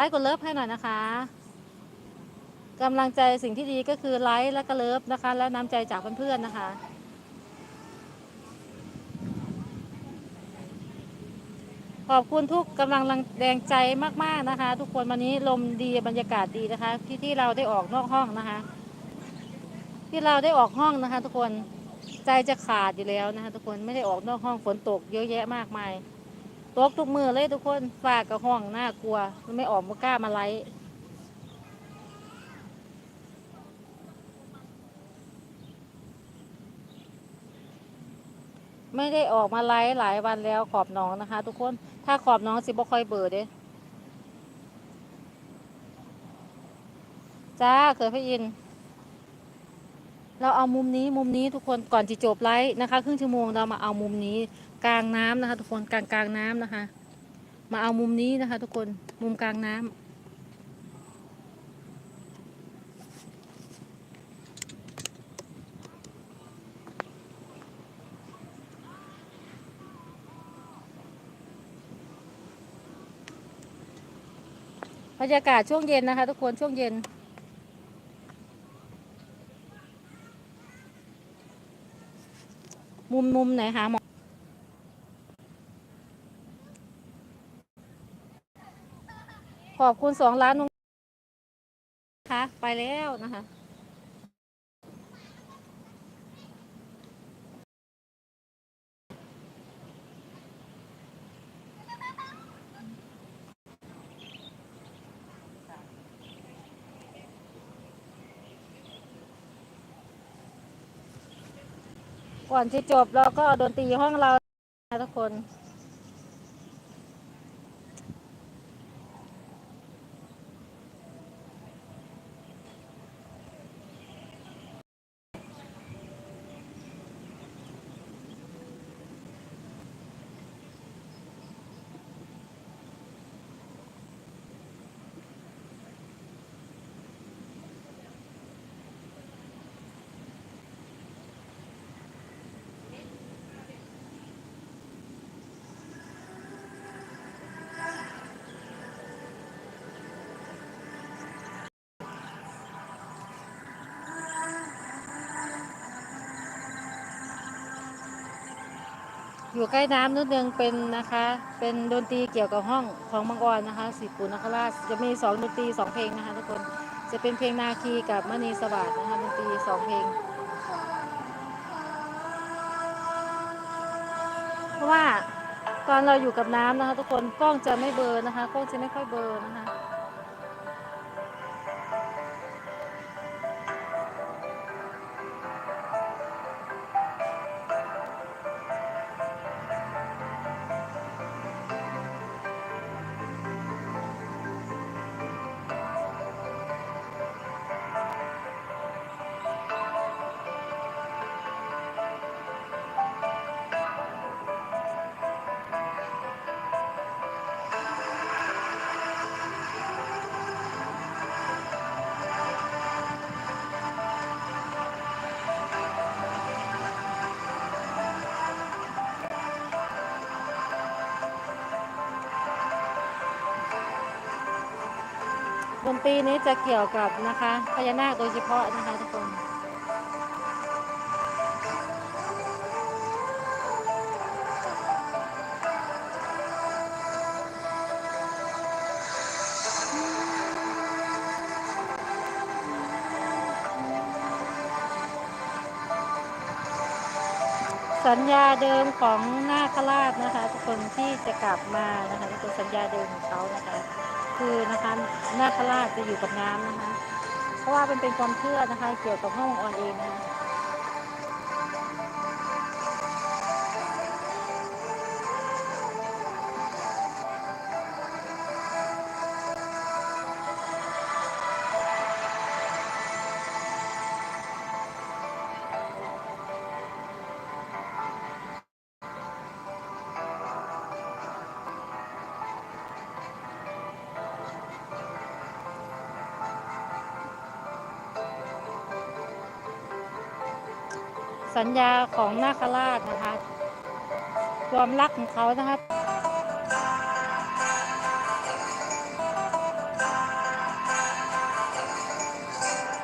ไลค์กดเลิฟให้หน่อยนะคะกำลังใจสิ่งที่ดีก็คือไลค์และก็เลิฟนะคะ และน้ำใจจากเพื่อนๆนะคะ ขอบคุณทุกกำลังแรงใจมากๆนะคะ ทุกคนวันนี้ลมดีบรรยากาศดีนะคะ ที่ที่เราได้ออกนอกห้องนะคะ ที่เราได้ออกห้องนะคะ ทุกคนใจจะขาดอยู่แล้วนะคะ ทุกคนไม่ได้ออกนอกห้องฝนตกเยอะแยะมากมาย ตกทุกมือเลยทุกคนฝากกับห้องน่ากลัวไม่ออกมากล้ามาไลฟ์ไม่ได้ออกมาไลฟ์หลายวันแล้วขอบน้องนะคะ ทุกคน ถ้าขอบน้องสิบ่ค่อยเบื่อเด้จ้าเคยพระอิน เราเอามุมนี้มุมนี้ทุกคนก่อนจะจบไลฟ์นะคะ ครึ่งชั่วโมงเรามาเอามุมนี้ กลางน้ำนะคะ ทุกคนกลางกลางน้ำนะคะ มาเอามุมนี้นะคะ ทุกคนมุมกลางน้ำบรรยากาศช่วงเย็นนะคะ ทุกคนช่วงเย็นมุมมุมไหนหาหมอ ขอบคุณสองล้านนุคะไปแล้วนะคะก่อนที่จบเราก็ดนตรีห้องเรานะทุกคน อยู่ใกล้น้ำนิดนึงเป็นนะคะ เป็นดนตรีเกี่ยวกับห้องของมังกรนะคะสิปูนคราชจะมีสองดนตรีสองเพลงนะคะทุกคนจะเป็นเพลงนาคีกับมณีสวัสดนะคะดนตรีสองเพลงเพราะว่าตอนเราอยู่กับน้ำนะคะ ทุกคนกล้องจะไม่เบลอนะคะ กล้องจะไม่ค่อยเบลอนะคะ ดนตรีนี้จะเกี่ยวกับนะคะพญานาคโดยเฉพาะนะคะทุกคนสัญญาเดิมของนาคราชนะคะ ทุกคนที่จะกลับมานะคะทุกคนสัญญาเดิมของเขานะคะ คือนะคะนาคราชจะอยู่กับน้ำนะคะ เพราะว่ามันเป็นความเชื่อนะคะ เกี่ยวกับห้องออนเองนะคะ สัญญาของนาคราชนะคะ ความรักของเขานะคะ